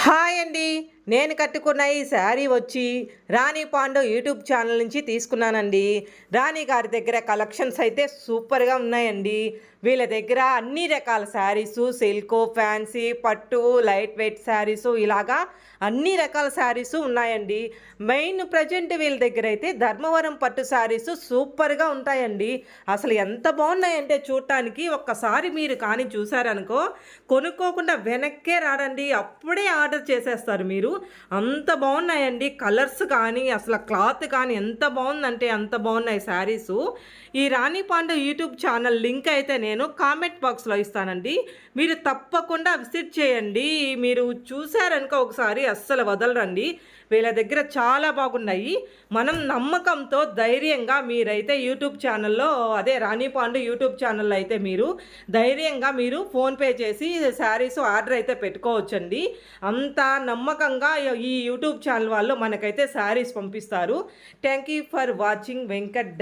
Hi అండి నేను కట్టుకున్న ఈ శారీ వచ్చి రాణి పాండు యూట్యూబ్ ఛానల్ నుంచి తీసుకున్నానండి. రాణి గారి దగ్గర కలెక్షన్స్ అయితే సూపర్గా ఉన్నాయండి. వీళ్ళ దగ్గర అన్ని రకాల శారీసు సిల్క్ ఫ్యాన్సీ పట్టు లైట్ వెయిట్ శారీసు ఇలాగా అన్ని రకాల శారీసు ఉన్నాయండి. మెయిన్ ప్రజెంట్ వీళ్ళ దగ్గర అయితే ధర్మవరం పట్టు శారీసు సూపర్గా ఉంటాయండి. అసలు ఎంత బాగున్నాయంటే చూడటానికి ఒక్కసారి మీరు కానీ చూసారనుకో కొనుక్కోకుండా వెనక్కే రాడండి అప్పుడే ఆర్డర్ చేసేస్తారు మీరు. అంత బాగున్నాయండి కలర్స్ కానీ అసలు క్లాత్ కానీ ఎంత బాగుందంటే అంత బాగున్నాయి శారీస్. ఈ Rani Panda YouTube channel link అయితే నేను కామెంట్ బాక్స్లో ఇస్తానండి. మీరు తప్పకుండా విజిట్ చేయండి. మీరు చూసారనుకో ఒకసారి అస్సలు వదలరండి. వీళ్ళ దగ్గర చాలా బాగున్నాయి. మనం నమ్మకంతో ధైర్యంగా మీరైతే యూట్యూబ్ ఛానల్లో అదే రాణి పాండు యూట్యూబ్ ఛానల్లో అయితే మీరు ధైర్యంగా మీరు ఫోన్పే చేసి శారీస్ ఆర్డర్ అయితే పెట్టుకోవచ్చండి. అంత నమ్మకంగా ఈ యూట్యూబ్ ఛానల్ వాళ్ళు మనకైతే శారీస్ పంపిస్తారు. Thank you for watching Venkat